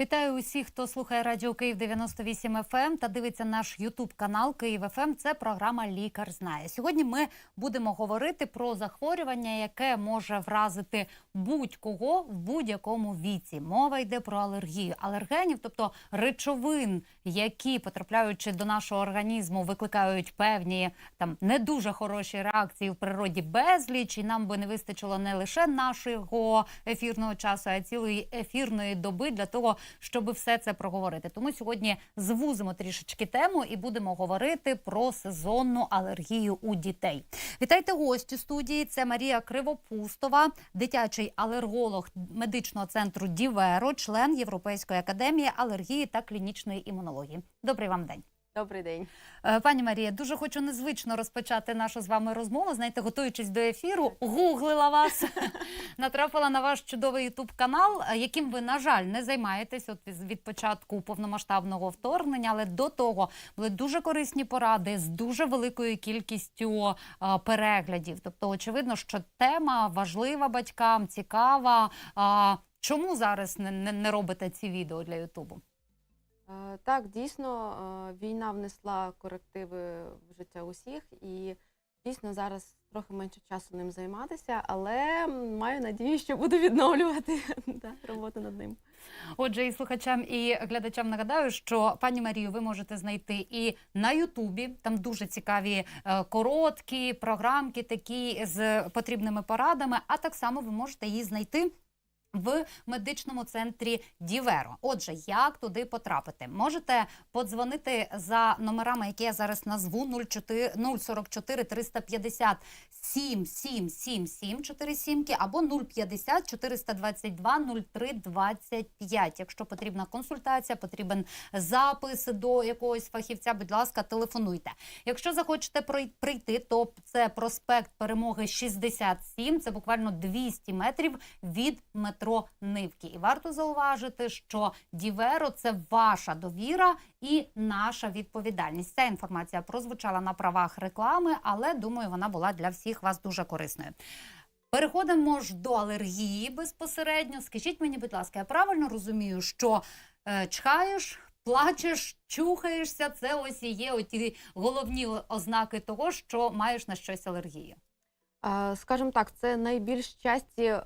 Вітаю усіх, хто слухає радіо Київ 98 FM та дивиться наш Ютуб канал Київ ФМ. Це програма Лікар знає. Сьогодні ми будемо говорити про захворювання, яке може вразити будь-кого в будь-якому віці. Мова йде про алергію, алергенів, тобто речовин, які потрапляючи до нашого організму, викликають певні там не дуже хороші реакції в природі безліч. І нам би не вистачило не лише нашого ефірного часу, а цілої ефірної доби для того, щоб все це проговорити. Тому сьогодні звузимо трішечки тему і будемо говорити про сезонну алергію у дітей. Вітайте гості студії. Це Марія Кривопустова, дитячий алерголог медичного центру Діверо, член Європейської академії алергії та клінічної імунології. Добрий вам день. Добрий день. Е, Пані Марія, дуже хочу незвично розпочати нашу з вами розмову. Знаєте, готуючись до ефіру, гуглила вас, натрапила на ваш чудовий ютуб канал, е, яким ви, на жаль, не займаєтесь от від- початку повномасштабного вторгнення, але до того були дуже корисні поради з дуже великою кількістю е, переглядів. Тобто, очевидно, що тема важлива батькам, цікава. Чому зараз не робите ці відео для Ютубу? Е, Так, дійсно, е, війна внесла корективи в життя усіх, і дійсно зараз трохи менше часу ним займатися, але маю надію, що буду відновлювати да, роботу над ним. Отже, і слухачам і глядачам нагадаю, що пані Марію ви можете знайти і на Ютубі. Там дуже цікаві е, короткі програмки, такі з потрібними порадами. А так само ви можете її знайти. В медичному центрі Діверо. Отже, як туди потрапити? Можете подзвонити за номерами, які я зараз назву 04 044 350 7777 4 сімки або 050 422 03 25. Якщо потрібна консультація, потрібен запис до якогось фахівця, будь ласка, телефонуйте. Якщо захочете прийти, то це проспект Перемоги 67, це буквально 200 метрів від метро Нивки. І варто зауважити, що Діверо це ваша довіра і наша відповідальність. Ця інформація прозвучала на правах реклами, але думаю, вона була для всіх вас дуже корисною. Переходимо ж до алергії безпосередньо. Скажіть мені, будь ласка, я правильно розумію, що е, чхаєш, плачеш, чухаєшся. Це ось і є оті головні ознаки того, що маєш на щось алергію. Е, Скажімо так, це найбільш часті е,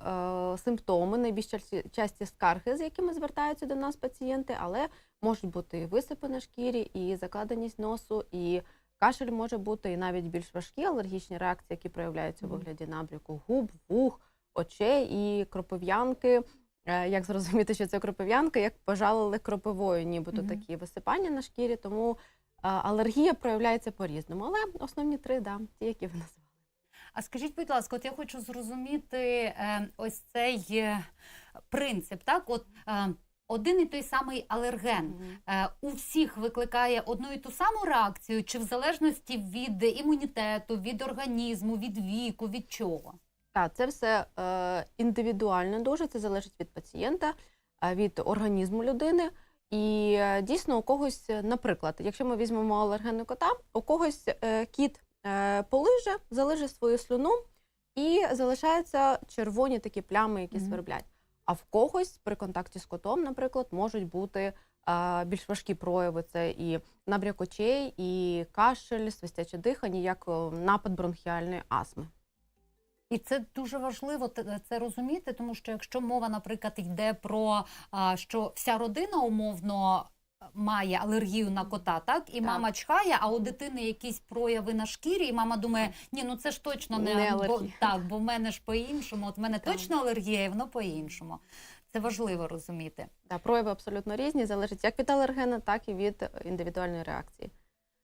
симптоми, найбільш часті, скарги, з якими звертаються до нас пацієнти, але можуть бути і висипи на шкірі, і закладеність носу, і кашель може бути, і навіть більш важкі алергічні реакції, які проявляються у вигляді набряку губ, вух, очей і кропив'янки. Е, Як зрозуміти, що це кропив'янка, як пожалили кропивою, нібито Мгм. такі висипання на шкірі, тому алергія проявляється по-різному. Але основні три, да, ті, які ви назвали. А скажіть, будь ласка, от я хочу зрозуміти е, ось цей е, принцип, так? От е, один і той самий алерген е, у всіх викликає одну і ту саму реакцію, чи в залежності від імунітету, від організму, від віку, від чого? Так, це все е, індивідуально дуже, це залежить від пацієнта, е, від організму людини. І дійсно у когось, наприклад, якщо ми візьмемо алергенного кота, у когось е, кіт полиже, залиже свою слюну і залишаються червоні такі плями, які Мгм. сверблять. А в когось при контакті з котом, наприклад, можуть бути е, більш важкі прояви: це і набряк очей, і кашель, свистяче дихання, як е, напад бронхіальної астми. І це дуже важливо це розуміти, тому що якщо мова, наприклад, йде про що вся родина умовно має алергію на кота, так і Так. мама чхає, а у дитини якісь прояви на шкірі, і мама думає, ні, ну це ж точно не, Не бо, так, бо в мене ж по-іншому. От в мене Так. точно алергія, і воно по-іншому. Це важливо розуміти. Да, прояви абсолютно різні, залежить як від алергена, так і від індивідуальної реакції.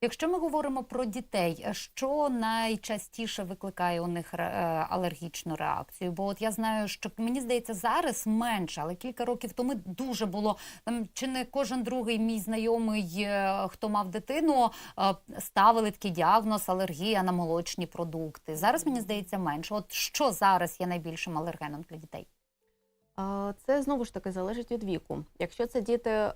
Якщо ми говоримо про дітей, що найчастіше викликає у них е, алергічну реакцію? Бо от я знаю, що мені здається, зараз менше, але кілька років тому дуже було там чи не кожен другий мій знайомий, е, хто мав дитину, е, ставили такий діагноз алергія на молочні продукти. Зараз мені здається менше. От що зараз є найбільшим алергеном для дітей? Це знову ж таки залежить від віку. Якщо це діти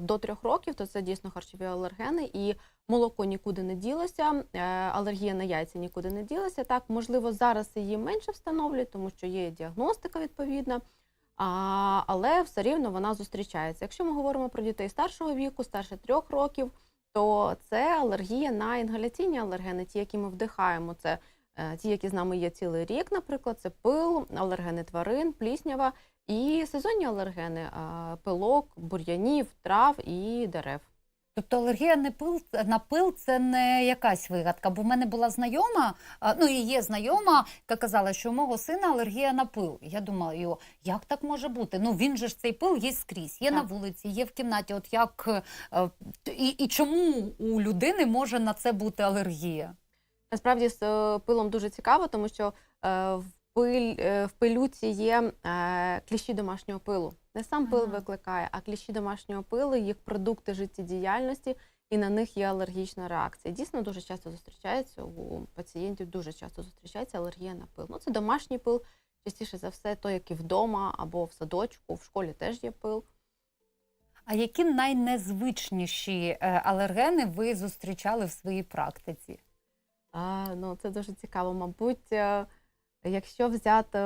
до трьох років, то це дійсно харчові алергени, і молоко нікуди не ділося, е, алергія на яйця нікуди не ділася. Так, можливо, зараз її менше встановлюють, тому що є діагностика відповідна. А, але все рівно вона зустрічається. Якщо ми говоримо про дітей старшого віку, старше трьох років, то це алергія на інгаляційні алергени, ті, які ми вдихаємо. Це е, ті, які з нами є цілий рік, наприклад, це пил, алергени тварин, пліснява і сезонні алергени пилок, бур'янів, трав і дерев. Тобто алергія не пил, на пил це не якась вигадка. Бо в мене була знайома, ну і є знайома, яка казала, що у мого сина алергія на пил. Я думаю, як так може бути? Ну він же ж цей пил є скрізь, є Так. на вулиці, є в кімнаті. От як е, і, і чому у людини може на це бути алергія? Насправді з е, пилом дуже цікаво, тому що е, в, пиль, в пилюці є кліщі домашнього пилу. Не сам пил Ага. викликає, а кліщі домашнього пилу, їх продукти життєдіяльності, і на них є алергічна реакція. Дійсно, дуже часто зустрічається у пацієнтів, дуже часто зустрічається алергія на пил. Ну, це домашній пил, частіше за все, той, який вдома або в садочку, в школі теж є пил. А які найнезвичніші е, алергени ви зустрічали в своїй практиці? А, ну, це дуже цікаво. Мабуть, е, якщо взяти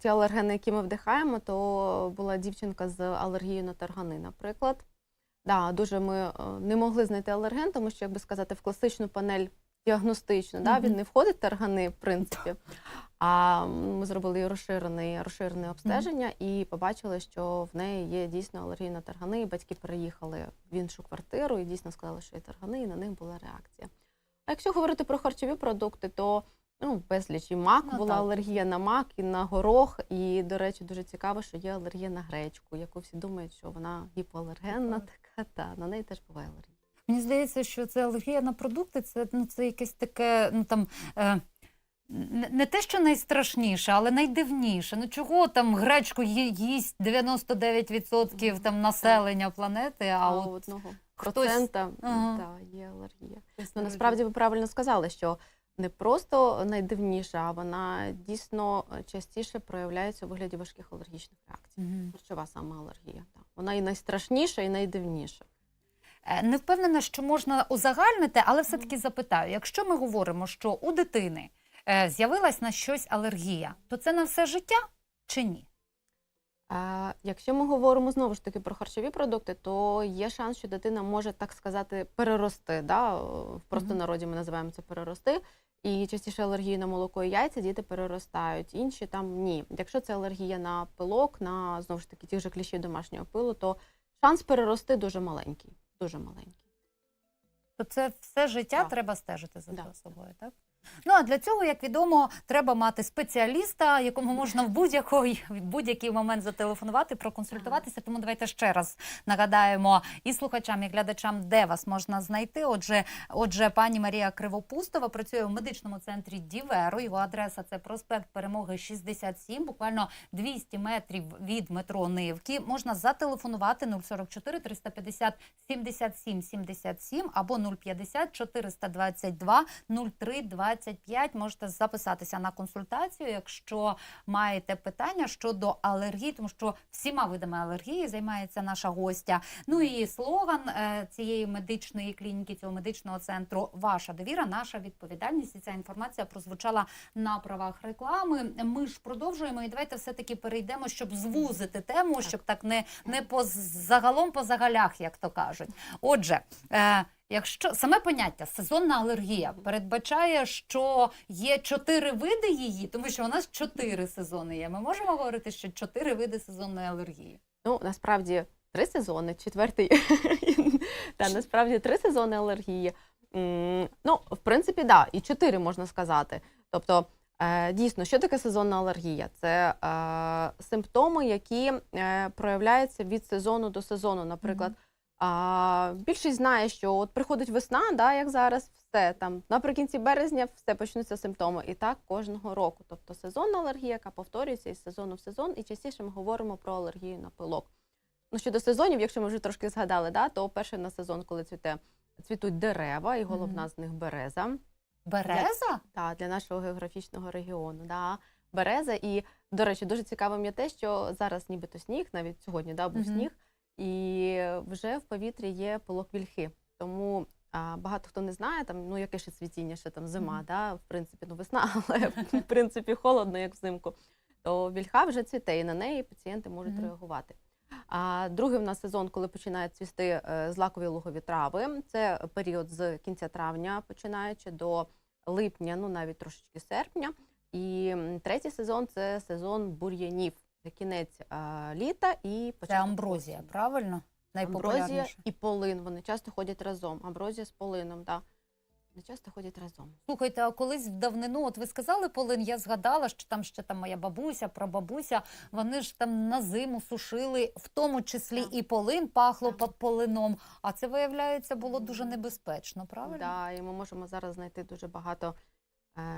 ті алергени, які ми вдихаємо, то була дівчинка з алергією на таргани, наприклад. Да, дуже ми е, не могли знайти алерген, тому що, як би сказати, в класичну панель діагностичну, да, він не входить таргани, в принципі. А ми зробили розширене, розширене обстеження і побачили, що в неї є дійсно алергія на таргани. І батьки переїхали в іншу квартиру і дійсно сказали, що є таргани, і на них була реакція. А якщо говорити про харчові продукти, то ну, безліч і мак Ну, була так. алергія на мак і на горох. І, до речі, дуже цікаво, що є алергія на гречку, яку всі думають, що вона гіпоалергенна така, та на неї теж буває алергія. Мені здається, що це алергія на продукти, це, ну, це якесь таке, ну там. Е... Не не те, що найстрашніше, але найдивніше. Ну чого там гречку ї- їсть 99% там населення планети, а А от одного хтось- процента Ага. та, є алергія. Ну, насправді ви правильно сказали, що не просто найдивніша, а вона дійсно е, частіше проявляється у вигляді важких алергічних реакцій. Мгм. Харчова саме алергія. Так. Вона і найстрашніша, і найдивніша. Е, Не впевнена, що можна узагальнити, але все-таки запитаю: якщо ми говоримо, що у дитини е, з'явилась на щось алергія, то це на все життя чи ні? Якщо ми говоримо знову ж таки про харчові продукти, то є шанс, що дитина може, так сказати, перерости. Да? В простонароді ми називаємо це перерости. І частіше алергії на молоко і яйця діти переростають, інші там ні. Якщо це алергія на пилок, на знову ж таки тих же кліщів домашнього пилу, то шанс перерости дуже маленький. Дуже маленький. То це все життя Так. треба стежити за Да. собою, так? Ну а для цього, як відомо, треба мати спеціаліста, якому можна в будь-який, в будь-який момент зателефонувати, проконсультуватися. Тому давайте ще раз нагадаємо і слухачам, і глядачам, де вас можна знайти. Отже, отже, пані Марія Кривопустова працює у медичному центрі Діверо. Його адреса це проспект Перемоги 67, буквально 200 метрів від метро Нивки. Можна зателефонувати 044 350 77 77 або 050 422 03 25. Можете записатися на консультацію, якщо маєте питання щодо алергії, тому що всіма видами алергії займається наша гостя. Ну і слоган е, цієї медичної клініки, цього медичного центру Ваша довіра, наша відповідальність. І ця інформація прозвучала на правах реклами. Ми ж продовжуємо і давайте все таки перейдемо, щоб звузити тему, щоб так не, не по загалом по загалях, як то кажуть. Отже. Якщо саме поняття сезонна алергія передбачає, що є чотири види її, тому що у нас чотири сезони є. Ми можемо говорити, що чотири види сезонної алергії. Ну, насправді, три сезони, четвертий. Та насправді три сезони алергії. Ну, в принципі, да, і чотири можна сказати. Тобто, е, дійсно, що таке сезонна алергія? Це е, симптоми, які е, проявляються від сезону до сезону. Наприклад, а, більшість знає, що от приходить весна, да, як зараз, все там наприкінці березня все почнуться симптоми. І так кожного року. Тобто сезонна алергія, яка повторюється із сезону в сезон, і частіше ми говоримо про алергію на пилок. Ну, щодо сезонів, якщо ми вже трошки згадали, да, то перший на сезон, коли цвіте, цвітуть дерева, і головна Мгм. з них береза. Береза? Та, для нашого географічного регіону. Да. береза. І, до речі, дуже цікавим є те, що зараз нібито сніг, навіть сьогодні да, був Мгм. сніг, і вже в повітрі є полок вільхи. Тому а, багато хто не знає, там, ну яке ще цвітіння, ще там зима, Мгм. да, в принципі, ну весна, але в принципі холодно, як взимку. То вільха вже цвіте, і на неї пацієнти можуть Мгм. реагувати. А другий в нас сезон, коли починають цвісти е, злакові лугові трави. Це період з кінця травня, починаючи до липня, ну навіть трошечки серпня. І третій сезон це сезон бур'янів. Це кінець е, літа і Це початок амброзія, осені. правильно? Амброзія Найпопулярніше. і полин. Вони часто ходять разом. Амброзія з полином, так. Вони часто ходять разом. Слухайте, а колись в давнину, от ви сказали полин, я згадала, що там ще там моя бабуся, прабабуся, вони ж там на зиму сушили, в тому числі Так. і полин пахло Так. полином. А це виявляється було дуже небезпечно, правильно? Да, і ми можемо зараз знайти дуже багато,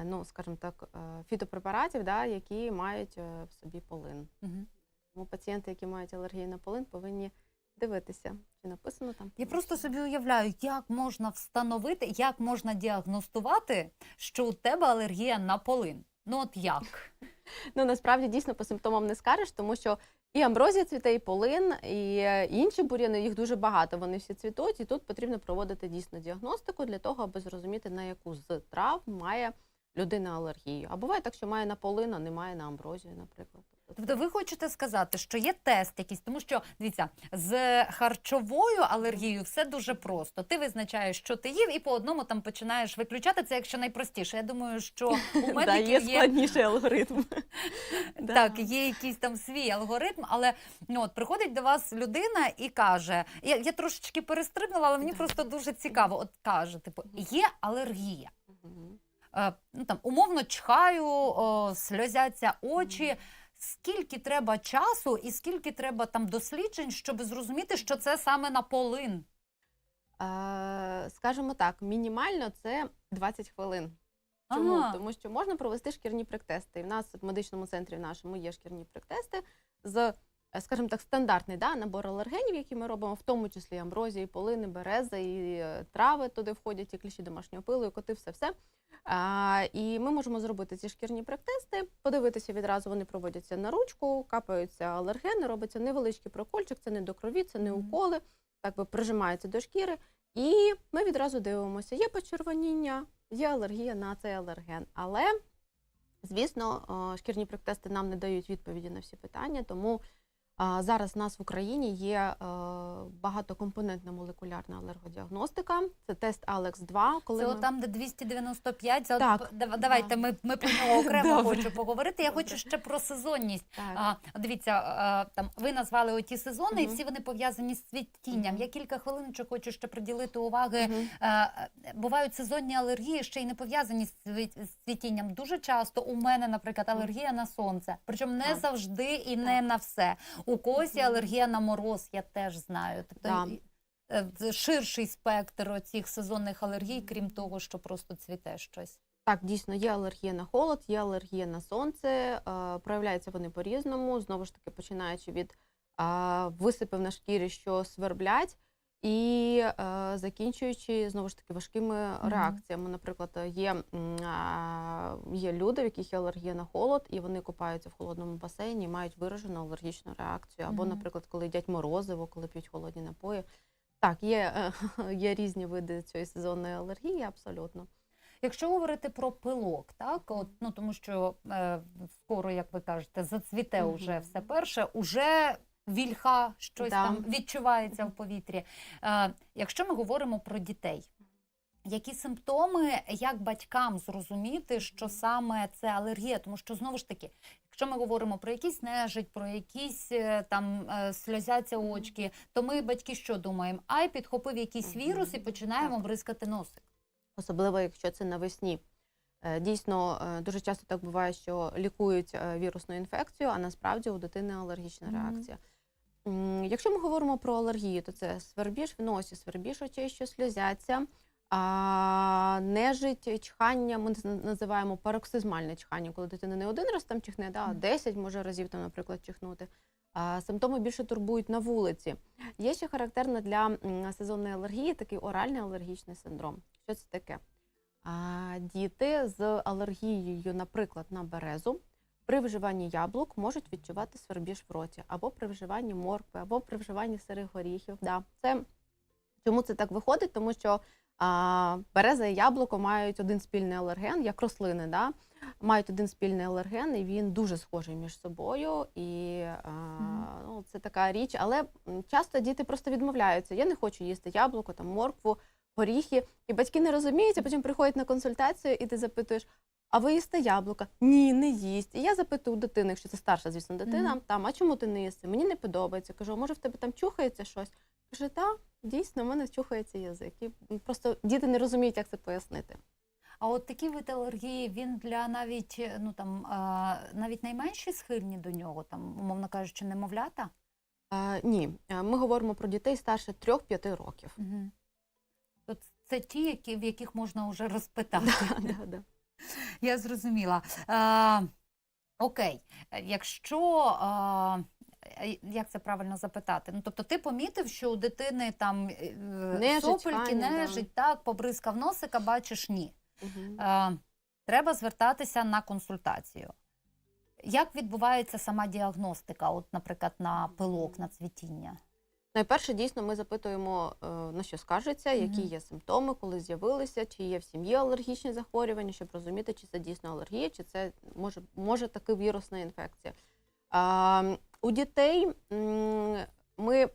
ну скажімо так, е, фітопрепаратів, да, які мають е, в собі полин. Мгм. Тому пацієнти, які мають алергію на полин, повинні дивитися, чи написано там. Я просто собі уявляю, як можна встановити, як можна діагностувати, що у тебе алергія на полин. Ну от як? Ну насправді дійсно по симптомам не скажеш, тому що і амброзія цвіте, і полин, і е, інші бур'яни, їх дуже багато. Вони всі цвітуть, і тут потрібно проводити дійсно діагностику для того, аби зрозуміти, на яку з трав має людина алергію. А буває так, що має на полин, а не має на амброзію, наприклад. Тобто ви хочете сказати, що є тест якийсь, тому що дивіться, з харчовою алергією все дуже просто. Ти визначаєш, що ти їв, і по одному там починаєш виключати це, якщо найпростіше. Я думаю, що у медиків є складніший алгоритм. Так, є якийсь там свій алгоритм, але ну от приходить до вас людина і каже: я, я трошечки перестрибнула, але мені просто дуже цікаво. От каже, типу, є алергія. Е, ну там умовно чхаю, о, сльозяться очі. Скільки треба часу і скільки треба там досліджень, щоб зрозуміти, що це саме на полин? Е, Скажімо так, мінімально це 20 хвилин. Чому? Ага. Тому що можна провести шкірні приктести. І в нас в медичному центрі в нашому є шкірні приктести з, скажімо так, стандартний да, набор алергенів, які ми робимо, в тому числі амброзії, полини, берези, і е, трави туди входять, і кліщі домашнього пилу, і коти, все все. А, і ми можемо зробити ці шкірні приктести, подивитися відразу, вони проводяться на ручку, капаються алергени, робиться невеличкий прокольчик, це не до крові, це не уколи, так би прижимаються до шкіри. І ми відразу дивимося, є почервоніння, є алергія на цей алерген. Але, звісно, е, шкірні приктести нам не дають відповіді на всі питання, тому зараз в нас в Україні є е, багатокомпонентна молекулярна алергодіагностика. Це тест Alex 2 коли Це ми... там, де 295. Це от Так. п- давайте Да. ми, ми про нього окремо Добре. хочу поговорити. Я Добре. хочу ще про сезонність. Так. А, дивіться, а, там ви назвали оті сезони, і всі вони пов'язані з цвітінням. Мгм. Я кілька хвилиночок хочу ще приділити уваги. Е, Бувають сезонні алергії, ще й не пов'язані з цвітінням. Дуже часто у мене, наприклад, алергія на сонце. Причому не Так. завжди і не на все. У когось є алергія на мороз, я теж знаю. Тобто Да. е, ширший спектр цих сезонних алергій, крім того, що просто цвіте щось. Так, дійсно, є алергія на холод, є алергія на сонце. Е, проявляються вони по-різному. Знову ж таки, починаючи від висипів на шкірі, що сверблять, і е, закінчуючи знову ж таки важкими реакціями. Наприклад, є, м, є люди, в яких є алергія на холод, і вони купаються в холодному басейні і мають виражену алергічну реакцію. Або, Мгм. наприклад, коли їдять морозиво, коли п'ють холодні напої. Так, є, е, є різні види цієї сезонної алергії, абсолютно. Якщо говорити про пилок, так от ну тому що е, скоро, як ви кажете, зацвіте Мгм. уже все перше, уже вільха щось Да. там відчувається в повітрі. Е, якщо ми говоримо про дітей. Які симптоми, як батькам зрозуміти, що саме це алергія? Тому що знову ж таки, якщо ми говоримо про якийсь нежить, про якісь е, там е, сльозяться очки, то ми батьки що думаємо? Ай, підхопив якийсь вірус і починаємо Так. бризкати носик. особливо якщо це навесні. Е, Дійсно, дуже часто так буває, що лікують вірусну інфекцію, а насправді у дитини алергічна реакція. М, Якщо ми говоримо про алергію, то це свербіж в носі, свербіж очей, що сльозяться, а, нежить, чхання, ми називаємо пароксизмальне чхання, коли дитина не один раз там чихне, да, а Мгм. 10 може разів, там, наприклад, чихнути. А, Симптоми більше турбують на вулиці. Є ще характерно для сезонної алергії такий оральний алергічний синдром. Що це таке? А, Діти з алергією, наприклад, на березу, при вживанні яблук можуть відчувати свербіж в роті, або при вживанні моркви, або при вживанні сирих горіхів. Да. Це, чому це так виходить? Тому що а, береза і яблуко мають один спільний алерген, як рослини, да? мають один спільний алерген, і він дуже схожий між собою. І а, ну, це така річ. Але часто діти просто відмовляються. Я не хочу їсти яблуко, там, моркву, горіхи. І батьки не розуміють, а потім приходять на консультацію, і ти запитуєш. А ви їсте яблука? Ні, не їсть. І я запитую у дитини, якщо це старша, звісно, дитина, Мгм. там, а чому ти не їси? Мені не подобається. Кажу, а може в тебе там чухається щось? Каже, так, дійсно, в мене чухається язик. І просто діти не розуміють, як це пояснити. А от такий вид алергії він для навіть е, ну там навіть найменші схильні до нього, там умовно кажучи, немовлята. А, ні, ми говоримо про дітей старше 3-5 років. Угу. От це ті, які, в яких можна вже розпитати. Да, да, да. Я зрозуміла. А, окей, якщо а, е, як це правильно запитати? Ну тобто, ти помітив, що у дитини там е, Нежить, сопельки, Фаня, да. так, побризкав носика, бачиш, ні. Мгм. Е, треба звертатися на консультацію. Як відбувається сама діагностика, от, наприклад, на пилок, на цвітіння? Найперше, дійсно, ми запитуємо, е, на що скаржиться, які є симптоми, коли з'явилися, чи є в сім'ї алергічні захворювання, щоб розуміти, чи це дійсно алергія, чи це може, може таки вірусна інфекція. А, у дітей ми е,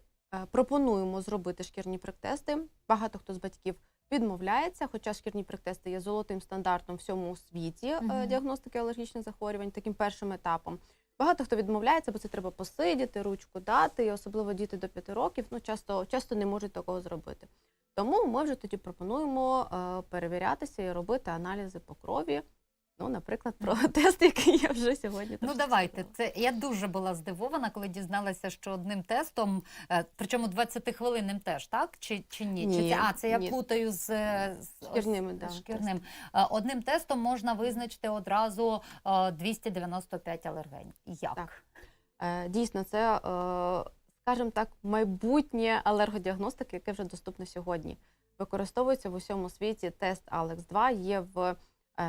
пропонуємо зробити шкірні приктести. Багато хто з батьків відмовляється, хоча шкірні приктести є золотим стандартом в всьому світі е, діагностики алергічних захворювань, таким першим етапом. Багато хто відмовляється, бо це треба посидіти, ручку дати, і особливо діти до 5 років ну, часто, часто не можуть такого зробити. Тому ми вже тоді пропонуємо е, перевірятися і робити аналізи по крові. Ну, наприклад, про тест, який я вже сьогодні Ну давайте. Це я дуже була здивована, коли дізналася, що одним тестом, е, причому 20-хвилинним теж, так? Чи, чи ні? чи це, а, це я ні. плутаю з, е, з Шкірними, ось, да, шкірним. Е, Одним тестом можна визначити одразу е, 295 алергенів. Як? Так. Дійсно, це, скажімо так, майбутнє алергодіагностики, яке вже доступне сьогодні. Використовується в усьому світі тест Alex 2 є в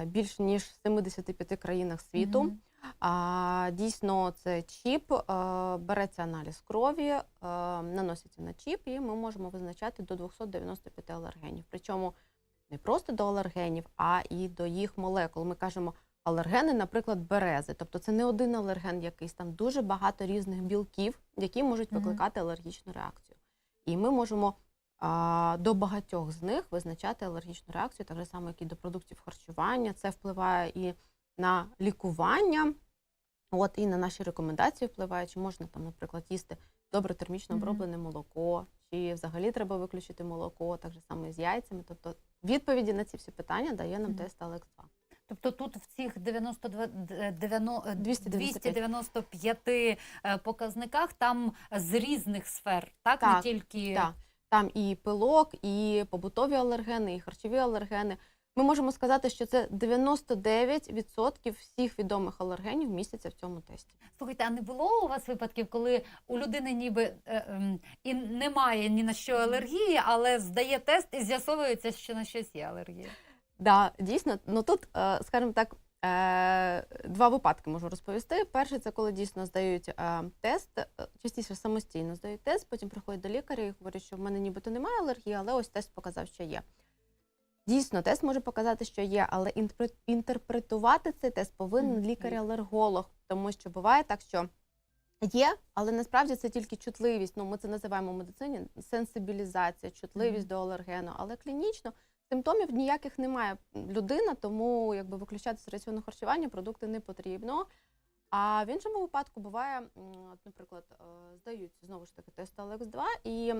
більш ніж 75 країнах світу. Мгм. А, дійсно, це чіп, е, береться аналіз крові, е, наноситься на чіп, і ми можемо визначати до 295 алергенів. Причому не просто до алергенів, а і до їх молекул. Ми кажемо алергени, наприклад, берези. Тобто це не один алерген якийсь, там дуже багато різних білків, які можуть викликати алергічну реакцію. І ми можемо до багатьох з них визначати алергічну реакцію, так само, як і до продуктів харчування. Це впливає і на лікування, от і на наші рекомендації впливає, чи можна там, наприклад, їсти добре термічно оброблене молоко, чи взагалі треба виключити молоко, так само і з яйцями. Тобто відповіді на ці всі питання дає нам Мгм. тест Алекс 2. Тобто тут в цих 92, д- дев'яно- е, 295. 295 е, показниках там з різних сфер, так? Не тільки Так, там і пилок, і побутові алергени, і харчові алергени. Ми можемо сказати, що це 99% всіх відомих алергенів містяться в цьому тесті. Слухайте, а не було у вас випадків, коли у людини ніби е, ем, і немає ні на що алергії, але здає тест і з'ясовується, що на щось є алергія? Да, дійсно, ну тут, е, скажімо так, е, два випадки можу розповісти. Перший це коли дійсно здають е, тест, е, частіше самостійно здають тест, потім приходять до лікаря і говорять, що в мене нібито немає алергії, але ось тест показав, що є. Дійсно, тест може показати, що є, але інтерпретувати цей тест повинен лікар-алерголог, тому що буває так, що є, але насправді це тільки чутливість. Ну, ми це називаємо в медицині сенсибілізація, чутливість Мгм. до алергену, але клінічно Симптомів ніяких немає людина, тому якби виключати з раціону харчування продукти не потрібно. А в іншому випадку буває, от, наприклад, е, здають знову ж таки тест Алекс 2 і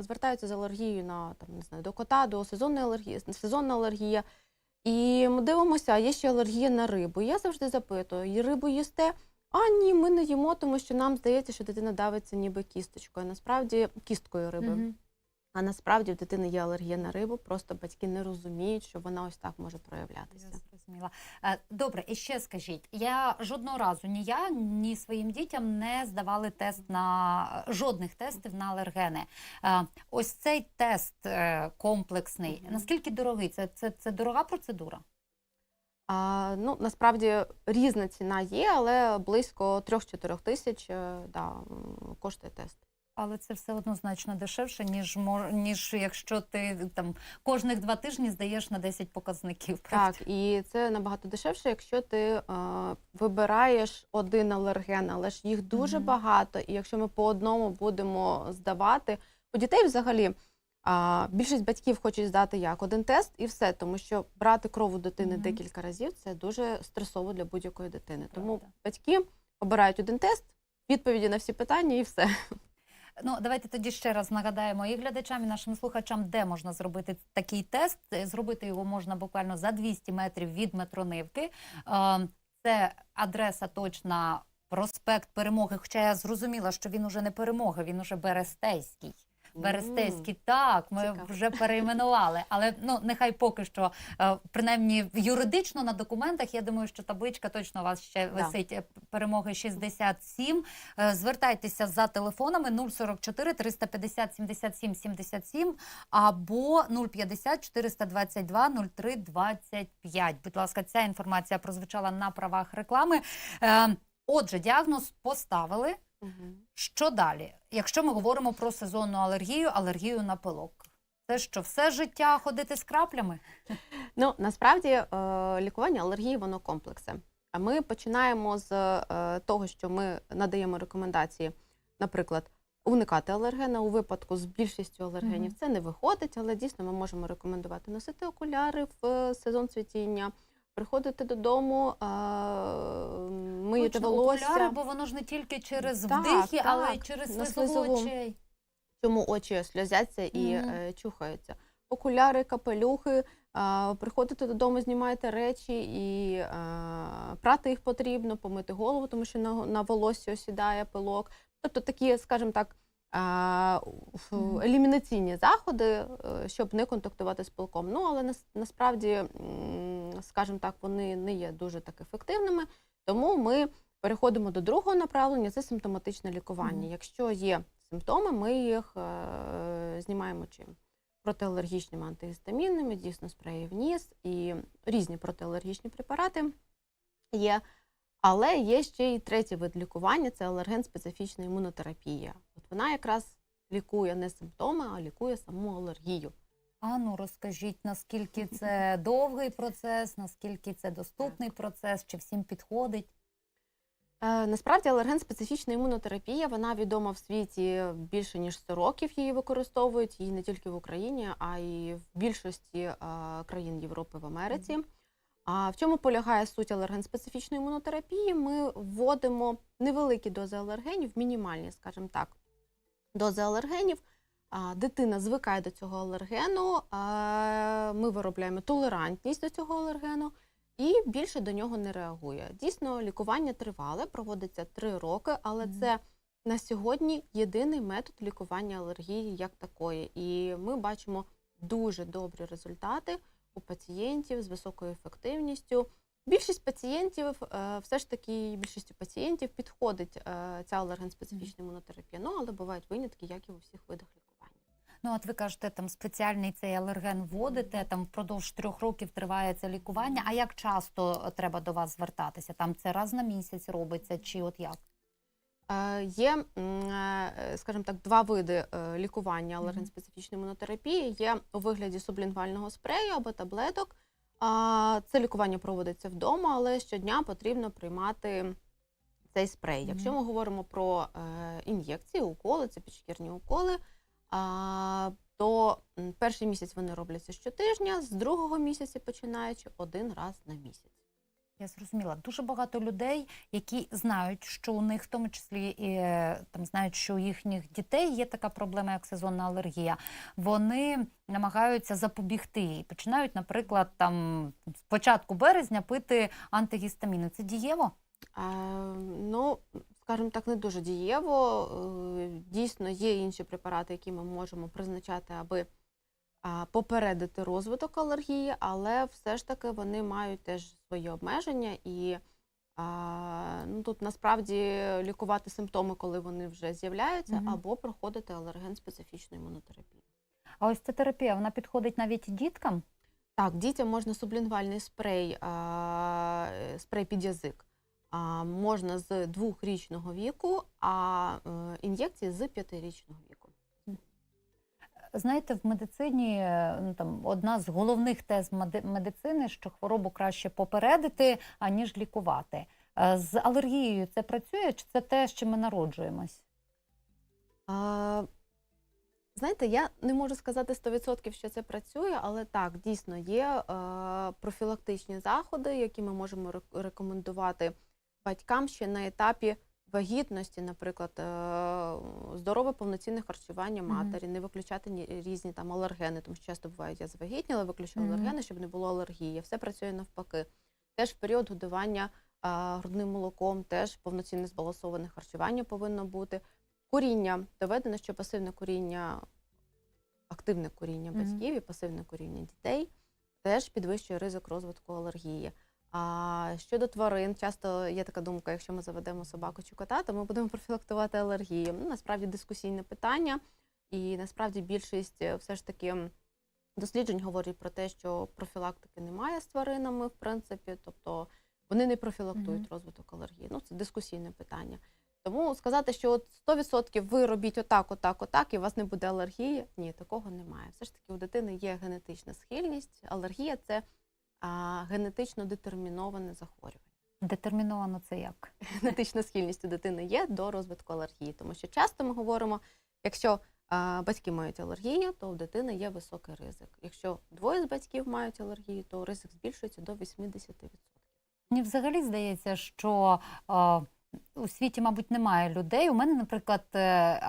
звертаються з алергією на там не знаю до кота, до сезонної алергії, сезонна алергія. І ми дивимося, є ще алергія на рибу. Я завжди запитую: «І рибу їсте? А ні, ми не їмо, тому що нам здається, що дитина давиться ніби кісточкою. Насправді кісткою риби. Мгм. А насправді в дитини є алергія на рибу, просто батьки не розуміють, що вона ось так може проявлятися. Я зрозуміла. Е, Добре, і ще скажіть, я жодного разу ні я, ні своїм дітям не здавали тест на жодних тестів на алергени. Е, Ось цей тест е, комплексний. Наскільки дорогий? Це, це, це дорога процедура? А, ну, насправді різна ціна є, але близько 3-4 тисяч е, да, коштує тест. Але це все одно значно дешевше, ніж ніж якщо ти там кожних два тижні здаєш на 10 показників. правда? Так, і це набагато дешевше, якщо ти е, вибираєш один алерген, але ж їх дуже Мгм. багато, і якщо ми по одному будемо здавати, у дітей взагалі а, більшість батьків хочуть здати як один тест і все, тому що брати кров у дитини Мгм. декілька разів це дуже стресово для будь-якої дитини. Тому батьки обирають один тест, відповіді на всі питання і все. Ну, давайте тоді ще раз нагадаємо і глядачам, і нашим слухачам, де можна зробити такий тест. Зробити його можна буквально за 200 метрів від метронивки. Е, Це адреса точна проспект Перемоги. Хоча я зрозуміла, що він уже не перемога, він уже Берестейський. Берестейський, так, ми цікаво. вже перейменували. Але ну нехай поки що, е, принаймні юридично на документах, я думаю, що табличка точно у вас ще висить е, перемоги 67. Е, Звертайтеся за телефонами 044 350 77 77 або 050 422 03 25. Будь ласка, ця інформація прозвучала на правах реклами. Отже, діагноз поставили. Мгм. Що далі? Якщо ми говоримо про сезонну алергію, алергію на пилок, це що все життя ходити з краплями? Ну насправді е, лікування алергії воно комплексе. А ми починаємо з е, того, що ми надаємо рекомендації, наприклад, уникати алергена у випадку з більшістю алергенів. Мгм. Це не виходить, але дійсно ми можемо рекомендувати носити окуляри в е, сезон цвітіння, приходити додому, миєте волосся. окуляри, бо воно ж не тільки через Так, вдихи, але й через слизову очей. чому очі сльозяться і Мгм. е, чухаються. Окуляри, капелюхи, приходите додому, знімаєте речі і прати їх потрібно, помити голову, тому що на, на волосі осідає пилок. Тобто такі, скажімо так. Елімінаційні заходи, е, щоб не контактувати з пилком. Ну, але насправді, скажімо так, вони не є дуже так ефективними. Тому ми переходимо до другого направлення це симптоматичне лікування. Мгм. Якщо є симптоми, ми їх е, знімаємо чим? Протиалергічними антигістамінними, дійсно спреї в ніс і різні протиалергічні препарати є. Але є ще й третій вид лікування це алерген-специфічна імунотерапія. От вона якраз лікує не симптоми, а лікує саму алергію. А ну розкажіть, наскільки це довгий процес, наскільки це доступний процес, чи всім підходить? Е, Насправді алерген-специфічна імунотерапія вона відома в світі більше ніж 100 років. Її використовують і не тільки в Україні, а й в більшості е, країн Європи в Америці. А в чому полягає суть алерген-специфічної імунотерапії? Ми вводимо невеликі дози алергенів, мінімальні, скажімо так, дози алергенів. Дитина звикає до цього алергену, ми виробляємо толерантність до цього алергену і більше до нього не реагує. Дійсно, лікування тривале, проводиться три роки, але Мгм. це на сьогодні єдиний метод лікування алергії як такої. І ми бачимо дуже добрі результати у пацієнтів з високою ефективністю. Більшість пацієнтів, е, все ж таки, більшістю пацієнтів підходить е, ця алерген-специфічна імунотерапія. Ну, але бувають винятки, як і у всіх видах лікування. Ну, от ви кажете, там спеціальний цей алерген вводите, там впродовж трьох років триває це лікування. А як часто треба до вас звертатися? Там це раз на місяць робиться, чи от як? Е, Є, е, скажімо так, два види е, лікування алерген-специфічної. Є у вигляді сублінгвального спрею або таблеток. Це лікування проводиться вдома, але щодня потрібно приймати цей спрей. Якщо ми говоримо про ін'єкції, уколи, це підшкірні уколи, то перший місяць вони робляться щотижня, з другого місяця починаючи один раз на місяць. Я зрозуміла. Дуже багато людей, які знають, що у них, в тому числі, і, там знають, що у їхніх дітей є така проблема, як сезонна алергія. Вони намагаються запобігти і починають, наприклад, там з початку березня пити антигістаміни. Це дієво? Е, Ну, скажімо так, не дуже дієво. Е, Дійсно, є інші препарати, які ми можемо призначати, аби а, попередити розвиток алергії, але все ж таки вони мають теж свої обмеження і ну, тут насправді лікувати симптоми, коли вони вже з'являються, Мгм. або проходити алерген-специфічну імунотерапію. А ось ця терапія вона підходить навіть діткам? Так, дітям можна сублінгвальний спрей, спрей під язик. А, можна з двохрічного віку, а е, ін'єкції з п'ятирічного віку. Знаєте, в медицині е, ну, там одна з головних тез медицини, що хворобу краще попередити, аніж лікувати. Е, З алергією це працює, чи це те, з чим ми народжуємось? А, знаєте, я не можу сказати 100% що це працює, але так, дійсно є е, профілактичні заходи, які ми можемо рек- рекомендувати батькам ще на етапі вагітності, наприклад, е, здорове повноцінне харчування матері, не виключати різні там алергени, тому що часто бувають, я завагітніла, виключила Мгм. алергени, щоб не було алергії. Все працює навпаки. Теж в період годування грудним молоком, теж повноцінне збалансоване харчування повинно бути. Куріння доведено, що пасивне куріння, активне куріння батьків і пасивне куріння дітей теж підвищує ризик розвитку алергії. А щодо тварин, часто є така думка, якщо ми заведемо собаку чи кота, то ми будемо профілактувати алергії. Ну, насправді дискусійне питання, і насправді більшість е, все ж таки досліджень говорять про те, що профілактики немає з тваринами, в принципі, тобто вони не профілактують Мгм. розвиток алергії. Ну, це дискусійне питання. Тому сказати, що от 100% ви робіть отак, отак, отак, і у вас не буде алергії. Ні, такого немає. Все ж таки, у дитини є генетична схильність. Алергія це генетично детерміноване захворювання. Детерміновано це як? Генетична схильність у дитини є до розвитку алергії, тому що часто ми говоримо, якщо батьки мають алергію, то у дитини є високий ризик. Якщо двоє з батьків мають алергію, то ризик збільшується до 80%. Мені взагалі здається, що е, у світі, мабуть, немає людей. У мене, наприклад, е,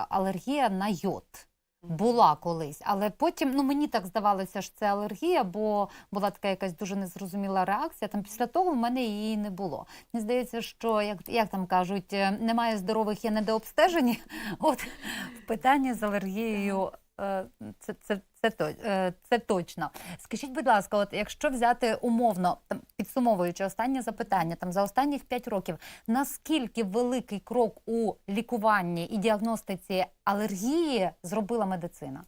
алергія на йод. Була колись, але потім ну мені так здавалося, що це алергія, бо була така якась дуже незрозуміла реакція. Там після того в мене її не було. Мені здається, що як, як там кажуть, е, немає здорових, є недообстежені. От в питанні з алергією е, це, це, це, то- е, це точно. Скажіть, будь ласка, от якщо взяти умовно, там підсумовуючи останнє запитання, там за останніх 5 років, наскільки великий крок у лікуванні і діагностиці алергії зробила медицина?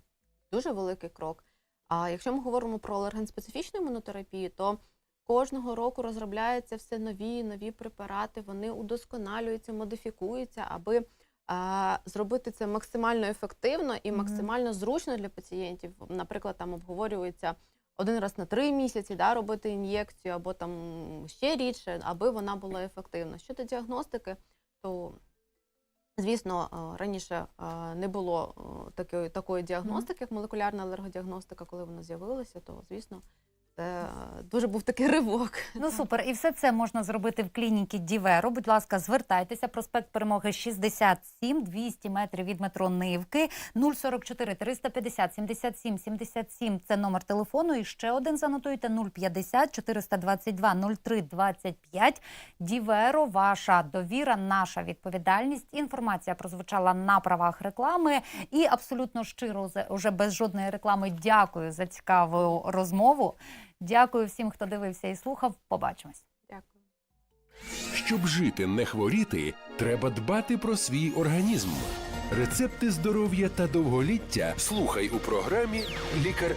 дуже великий крок. А якщо ми говоримо про алерген-специфічну імунотерапію, то кожного року розробляються все нові нові препарати, вони удосконалюються, модифікуються, аби зробити це максимально ефективно і максимально зручно для пацієнтів. Наприклад, там обговорюється один раз на три місяці да, робити ін'єкцію, або там ще рідше, аби вона була ефективна. Щодо діагностики, то Звісно, е, раніше е, не було е, такої, такої діагностики, як молекулярна алергодіагностика, коли вона з'явилася, то звісно, е, дуже був такий ривок. Ну супер, і все це можна зробити в клініці Діверо. Будь ласка, звертайтеся. Проспект Перемоги 67, 200 метрів від метро Нивки, 044 350 77 77 – Це номер телефону. І ще один занотуйте 050 422 03 25. Діверо, ваша довіра, наша відповідальність. Інформація прозвучала на правах реклами. І абсолютно щиро, уже без жодної реклами, дякую за цікаву розмову. Дякую всім, хто дивився і слухав. Побачимось. Дякую. Щоб жити, не хворіти, треба дбати про свій організм. Рецепти здоров'я та довголіття слухай у програмі Лікар